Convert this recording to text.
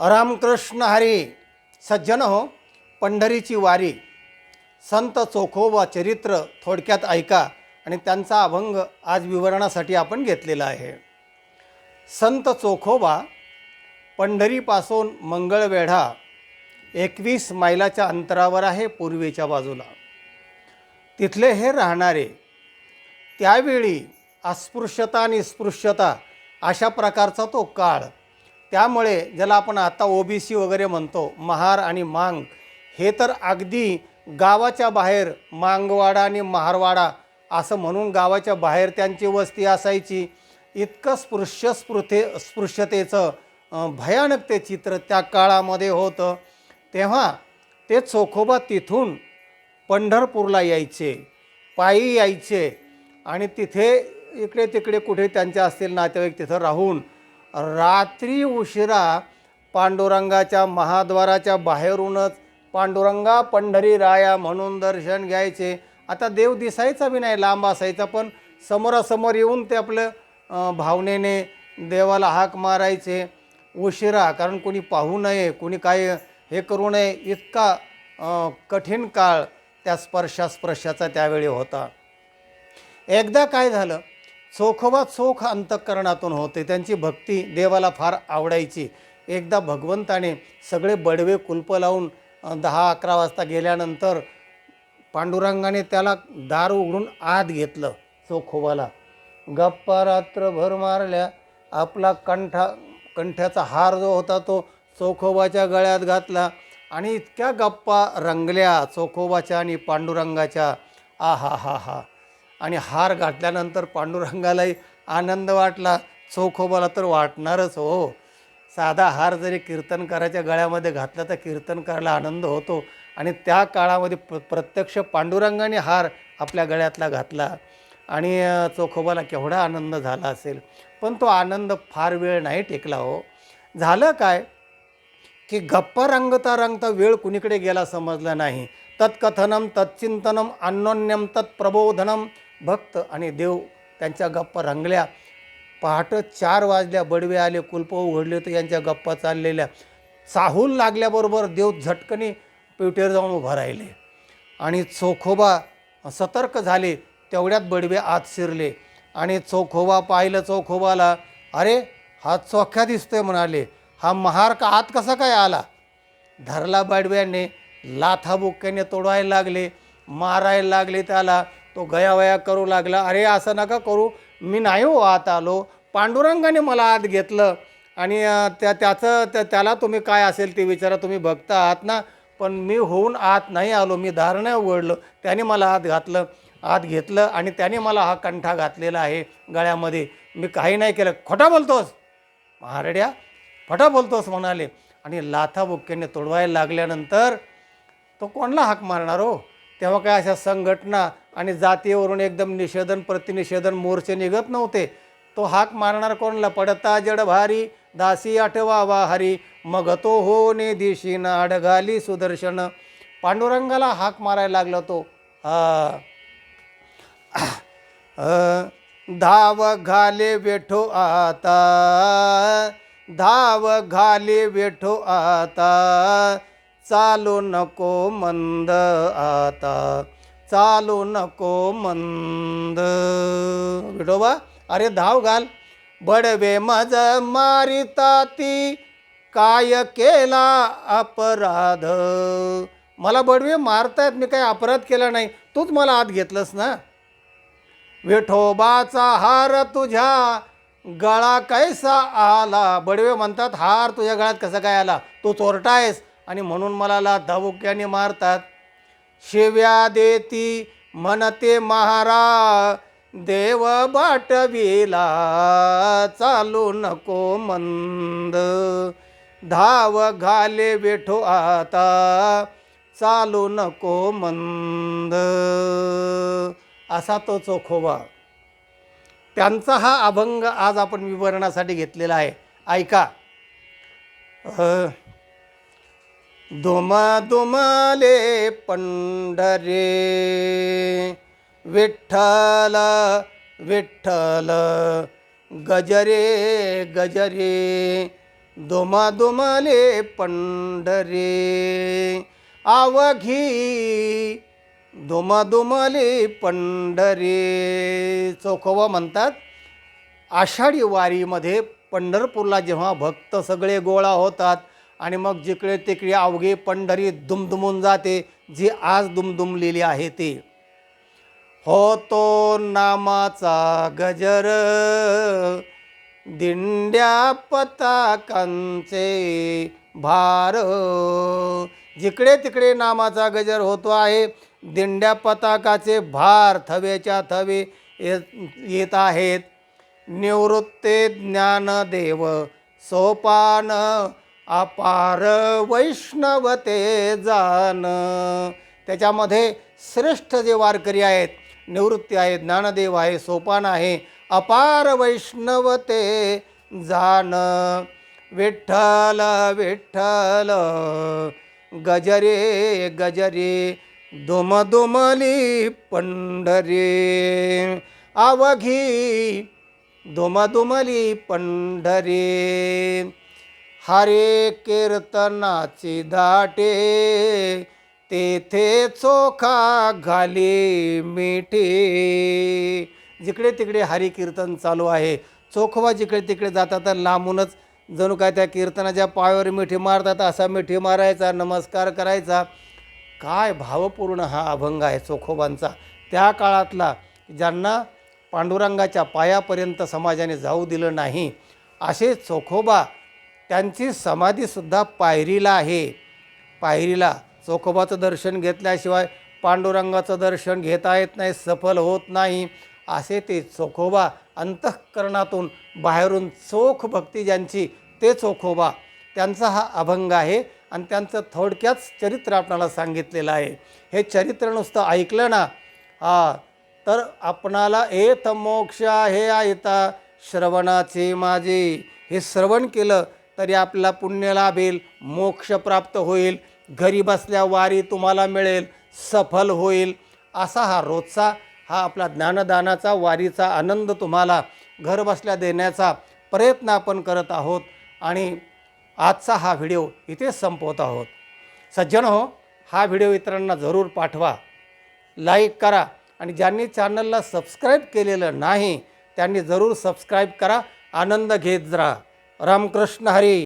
रामकृष्ण हरी सज्जन हो पंढरीची वारी. संत चोखोबा चरित्र थोडक्यात ऐका आणि त्यांचा अभंग आज विवरणासाठी आपण घेतलेला आहे. संत चोखोबा पंढरीपासून मंगळवेढा एकवीस मैलाच्या अंतरावर आहे पूर्वेच्या बाजूला. तिथले हे राहणारे त्यावेळी अस्पृश्यता आणि स्पृश्यता अशा प्रकारचा तो काळ त्यामुळे ज्याला आपण आता ओ बी सी वगैरे म्हणतो महार आणि मांग हे तर अगदी गावाच्या बाहेर मांगवाडा आणि महारवाडा असं म्हणून गावाच्या बाहेर त्यांची वस्ती असायची. इतकं स्पृश्य स्पृथे स्पृश्यतेचं भयानक ते चित्र त्या काळामध्ये होतं. तेव्हा ते चोखोबा तिथून पंढरपूरला यायचे पायी यायचे आणि तिथे इकडे तिकडे कुठे त्यांचे असतील नातेवाईक तिथं राहून रात्री उशिरा पांडुरंगाच्या महाद्वाराच्या बाहेरूनच पांडुरंगा पंढरी राया म्हणून दर्शन घ्यायचे. आता देव दिसायचा बी नाही लांब असायचा पण समोरासमोर येऊन ते आपलं भावनेने देवाला हाक मारायचे. उशिरा कारण कोणी पाहू नये कोणी काय हे करू नये इतका कठीण काळ त्या स्पर्शास्पर्शाचा त्यावेळी होता. एकदा काय झालं चोखोबा चोख अंतःकरणातून होते. त्यांची भक्ती देवाला फार आवडायची. एकदा भगवंताने सगळे बडवे कुलप लावून दहा अकरा वाजता गेल्यानंतर पांडुरंगाने त्याला दार उघडून आत घेतलं चोखोबाला गप्पा रात्रभर मारल्या. आपला कंठा कंठ्याचा हार जो होता तो चोखोबाच्या गळ्यात घातला आणि इतक्या गप्पा रंगल्या चोखोबाच्या आणि पांडुरंगाच्या. आ हा हा हा. आणि हार घातल्यानंतर पांडुरंगालाही आनंद वाटला. चोखोबाला तर वाटणारच हो. साधा हार जरी कीर्तनकाराच्या गळ्यामध्ये घातला तर कीर्तनकाराला आनंद होतो. आणि त्या काळामध्ये प्र प्रत्यक्ष पांडुरंगाने हार आपल्या गळ्यातला घातला. आणि चोखोबाला केवढा आनंद झाला असेल. पण तो आनंद फार वेळ नाही टेकला हो. झालं काय? की गप्पा रंगता रंगता वेळ कुणीकडे गेला समजला नाही. तत्कथनम तत्चिंतनम अन्योन्यम तत्प्रबोधनम भक्त आणि देव त्यांच्या गप्पा रंगल्या. पहाटं चार वाजल्या बडवे आले कुलप उघडले तर यांच्या गप्पा चाललेल्या. चाहूल लागल्याबरोबर देव झटकनी पिवटेवर जाऊन उभा राहिले. आणि चोखोबा सतर्क झाले तेवढ्यात बडवे आत शिरले. आणि चोखोबा पाहिलं चोखोबाला अरे हा चोख्या दिसतोय म्हणाले. हा महार का आत कसा काय आला? धरला बडव्याने लाथाबुक्याने तोडवायला लागले मारायला लागले त्याला. तो गयावया करू लागला. अरे असं नका करू. मी नाही हो आत आलो. पांडुरंगाने मला आत घेतलं. आणि त्या त्याचं त्या त्याला तुम्ही काय असेल ते विचारा. तुम्ही बघता आहात ना. पण मी होऊन आत नाही आलो. मी धारणं नाही उघडलं. त्याने मला आत घातलं. आत घेतलं आणि त्याने मला हा कंठा घातलेला आहे गळ्यामध्ये. मी काही नाही केलं. खोटा बोलतोस? महारड्या? फटा बोलतोस म्हणाले. आणि लाथाबुक्क्याने तोडवायला लागल्यानंतर तो कोणला हाक मारणार हो? तेव्हा काय अशा संघटना आणि जातीवरून एकदम निषेधन प्रतिनिषेधन मोर्चे निघत नव्हते. तो हाक मारणार कोणला पडता जड भारी दासी आठवावा हरी मग तो हो ने दिशीन नाड सुदर्शन. पांडुरंगाला हाक मारायला लागला तो. धाव घाले बेठो आता धाव घाले बेठो आता. चालू नको मंद आता. चालू नको मंद. विठोबा अरे धाव घाल. बडवे मज मारिता ती. काय केला अपराध? मला बडवे मारतायत मी काही अपराध केला नाही. तूच मला आत घेतलंस ना? विठोबाचा हार तुझ्या गळा कैसा आला? बडवे म्हणतात हार तुझ्या गळ्यात कसा काय आला? तू चोरटा आहेस आणि म्हणून मला ला धबुक्याने मारतात. शिव्या देती म्हणते महारा देव बाटविला चालू नको मंद. धाव घाले बेठो आता चालू नको मंद. असा तो चोखोबा. त्यांचा हा अभंग आज आपण विवरणासाठी घेतलेला आहे. ऐका. अ, दुमाले पंढरे. विठ्ठल विठ्ठल गजरे गजरे. दुमा दुमाले पंढरे. आवघी दुमा दुमाले पंढरे. चोखोबा म्हणतात आषाढी वारीमध्ये पंढरपूरला जेव्हा भक्त सगळे गोळा होतात आणि मग जिकडे तिकडे अवघे पंढरी दुमदुमून जाते जी आज दुमदुमलेली आहे ती. होतो नामाचा गजर दिंड्या पताकांचे भार. जिकडे तिकडे नामाचा गजर होतो आहे दिंड्या पताकाचे भार थवेच्या थवे येत येत आहेत. निवृत्ते ज्ञानदेव सोपान अपार वैष्णवते जान त्याच्यामध्ये श्रेष्ठ जे वारकरी आहेत निवृत्ती आहे ज्ञानदेव आहे सोपान आहे अपार वैष्णवते जान विठ्ठल विठ्ठल गजरे गजरे दुम दुमली पंढरी. आवघी दुमदुमली पंढरी. हरे कीर्तनाची दाटे तेथे चोखा घाली मिठी. जिकडे तिकडे हरी कीर्तन चालू आहे चोखवा जिकडे तिकडे जातात तर लांबूनच जणू काय त्या कीर्तनाच्या पायावर मिठी मारतात असा मिठी मारायचा नमस्कार करायचा. काय भावपूर्ण हा अभंग आहे चोखोबांचा. त्या काळातला ज्यांना पांडुरंगाच्या पायापर्यंत समाजाने जाऊ दिलं नाही असे चोखोबा त्यांची समाधीसुद्धा पायरीला आहे. पायरीला चोखोबाचं दर्शन घेतल्याशिवाय पांडुरंगाचं दर्शन घेता येत नाही सफल होत नाही असे ते चोखोबा अंतःकरणातून बाहेरून चोख भक्ती ज्यांची ते चोखोबा. त्यांचा हा अभंग आहे आणि त्यांचं थोडक्यात चरित्र आपणाला सांगितलेलं आहे. हे चरित्र नुसतं ऐकलं ना हा तर आपणाला एत मोक्ष हे आयता श्रवणाचे माझे. हे श्रवण केलं तरी आपला पुण्य लाभेल मोक्ष प्राप्त होईल घरी बसल्या वारी तुम्हाला मिळेल सफल होईल. असा हा रोजचा हा आपला ज्ञानदानाचा वारीचा आनंद तुम्हाला घर बसल्या देण्याचा प्रयत्न आपण करत आहोत आणि आजचा हा व्हिडिओ इथे संपवत आहोत. सज्जन हो हा व्हिडिओ इतरांना जरूर पाठवा. लाईक करा आणि ज्यांनी चॅनलला सबस्क्राईब केलेलं नाही त्यांनी जरूर सबस्क्राईब करा. आनंद घेत राहा. रामकृष्ण हरी.